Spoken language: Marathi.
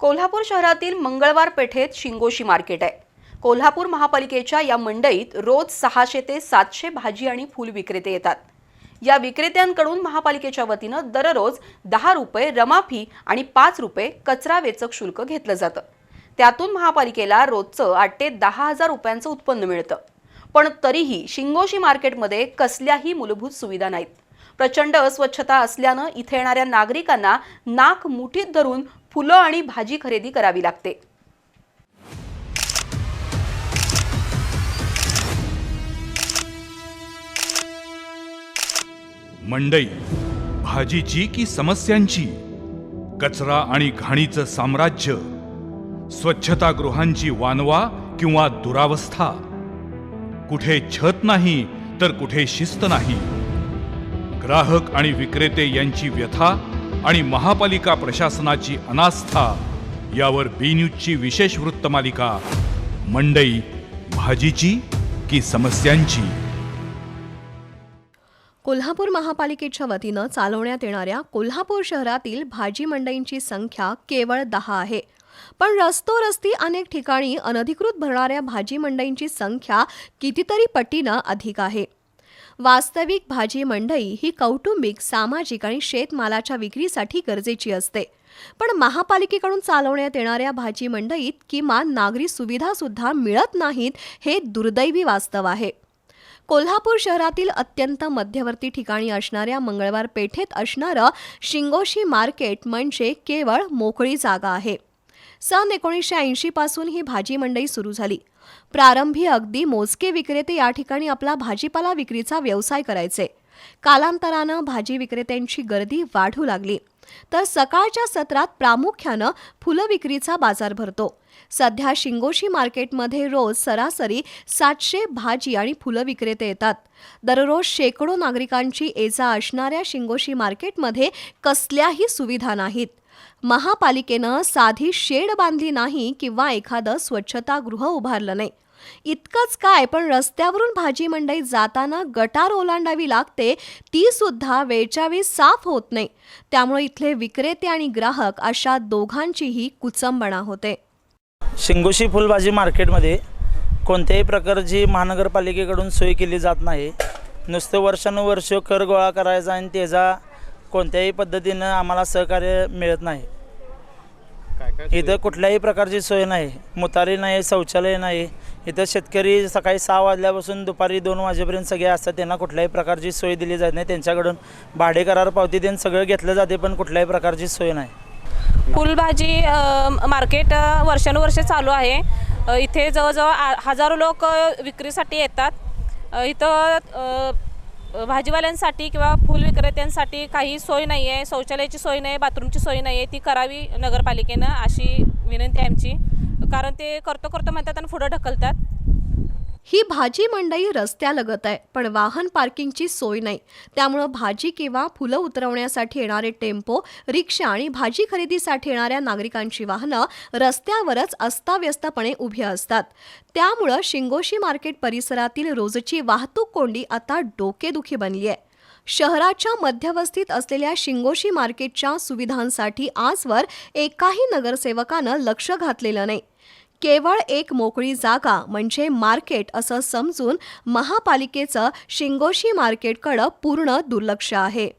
कोल्हापूर शहरातील मंगळवार पेठेत शिंगोशी मार्केट आहे. कोल्हापूर महापालिकेच्या या मंडईत रोज सहाशे ते सातशे भाजी आणि फूल विक्रेते येतात. या विक्रेत्यांकडून महापालिकेच्या वतीनं दररोज दहा रुपये रमाफी आणि पाच रुपये कचरा वेचक शुल्क घेतलं जातं. त्यातून महापालिकेला रोजचं आठ ते दहा हजार रुपयांचं उत्पन्न मिळतं. पण तरीही शिंगोशी मार्केटमध्ये कसल्याही मूलभूत सुविधा नाहीत. प्रचंड अस्वच्छता असल्यानं इथे येणाऱ्या नागरिकांना नाक मुठीत धरून फुलं आणि भाजी खरेदी करावी लागते. मंडई भाजीची की समस्यांची? कचरा आणि घाणीचं साम्राज्य? स्वच्छतागृहांची वानवा किंवा दुरावस्था? कुठे छत नाही तर कुठे शिस्त नाही? ग्राहक आणि विक्रेते यांची व्यथा आणि महापालिका प्रशासनाची अनास्था यावर बी न्यूजची विशेष वृत्तमालिका मंडई भाजीची की समस्यांची? कोल्हापूर महापालिकेच्या वतीनं चालवण्यात येणाऱ्या कोल्हापूर शहरातील भाजी मंडईंची संख्या केवळ दहा आहे. पण रस्तोरस्ती अनेक ठिकाणी अनधिकृत भरणाऱ्या भाजी मंडईंची संख्या कितीतरी पटीनं अधिक आहे. वास्तविक भाजी मंडई ही कौटुंबिक सामाजिक आणि शेतमालाच्या विक्रीसाठी गरजेची असते. पण महापालिकेकडून चालवण्यात येणाऱ्या भाजी मंडईत किमान नागरी सुविधा सुद्धा मिळत नाहीत हे दुर्दैवी वास्तव आहे. कोल्हापूर शहरातील अत्यंत मध्यवर्ती ठिकाणी असणाऱ्या मंगळवार पेठेत असणारं शिंगोशी मार्केट म्हणजे केवळ मोकळी जागा आहे. सन एकोणीसशे ऐंशी पासून ही भाजी मंडई सुरू झाली. प्रारंभी अगदी मोजके विक्रेते या ठिकाणी आपला भाजीपाला विक्रीचा व्यवसाय करायचे. कालांतरानं भाजी विक्रेत्यांची गर्दी वाढू लागली. तर सकाळच्या सत्रात प्रामुख्यानं फुलं विक्रीचा बाजार भरतो. सध्या शिंगोशी मार्केटमध्ये रोज सरासरी सातशे भाजी आणि फुलं विक्रेते येतात. दररोज शेकडो नागरिकांची ये जा असणाऱ्या शिंगोशी मार्केटमध्ये कसल्याही सुविधा नाहीत. महापालिकेनं साधी शेड बांधली नाही किंवा एखादं स्वच्छतागृह उभारलं नाही. इतकंच काय पण रस्त्यावरून भाजी मंडईत जाताना गटार ओलांडावी लागते ती सुद्धा वेळच्या वेळी साफ होत नाही. त्यामुळे इथले विक्रेते आणि ग्राहक अशा दोघांचीही कुचंबणा होते. शिंगोशी फुलभाजी मार्केटमध्ये कोणत्याही प्रकारची महानगरपालिकेकडून सोय केली जात नाही. नुसतं वर्षानुवर्ष कर गोळा करायचा आणि त्याचा कोणत्याही पद्धतीनं आम्हाला सहकार्य मिळत नाही. इथं कुठल्याही प्रकारची सोय नाही मुतारी नाही शौचालय नाही. इथं शेतकरी सकाळी सहा वाजल्यापासून दुपारी दोन वाजेपर्यंत सगळे असतात त्यांना कुठल्याही प्रकारची सोय दिली जात नाही. त्यांच्याकडून भाडे करार पावती देऊन सगळं घेतलं जाते पण कुठल्याही प्रकारची सोय नाही. फुलभाजी मार्केट वर्षानुवर्षे चालू आहे. इथे जवळजवळ हजारो लोक विक्रीसाठी येतात. इथं भाजीवाल्यांसाठी किंवा फुल विक्रेत्यांसाठी काही सोय नाही आहे शौचालयाची सोय नाही बाथरूमची सोय नाही आहे ती करावी नगरपालिकेनं अशी विनंती आहे आमची. कारण ते करतो करतो म्हणतात आणि पुढं ढकलतात. ही भाजी मंडई रस्त्यालगत आहे पण वाहन पार्किंगची सोय नाही. त्यामुळं भाजी किंवा फुलं उतरवण्यासाठी येणारे टेम्पो रिक्षा आणि भाजी खरेदीसाठी येणाऱ्या नागरिकांची वाहनं रस्त्यावरच अस्ताव्यस्तपणे उभी असतात. त्यामुळं शिंगोशी मार्केट परिसरातील रोजची वाहतूक कोंडी आता डोकेदुखी बनली आहे. शहराच्या मध्यवस्तीत असलेल्या शिंगोशी मार्केटच्या सुविधांसाठी आजवर एकाही नगरसेवकानं लक्ष घातलेलं नाही. केवळ एक मोकळी जागा म्हणजे मार्केट असं समजून महापालिकेचं शिंगोशी मार्केटकडं पूर्ण दुर्लक्ष आहे.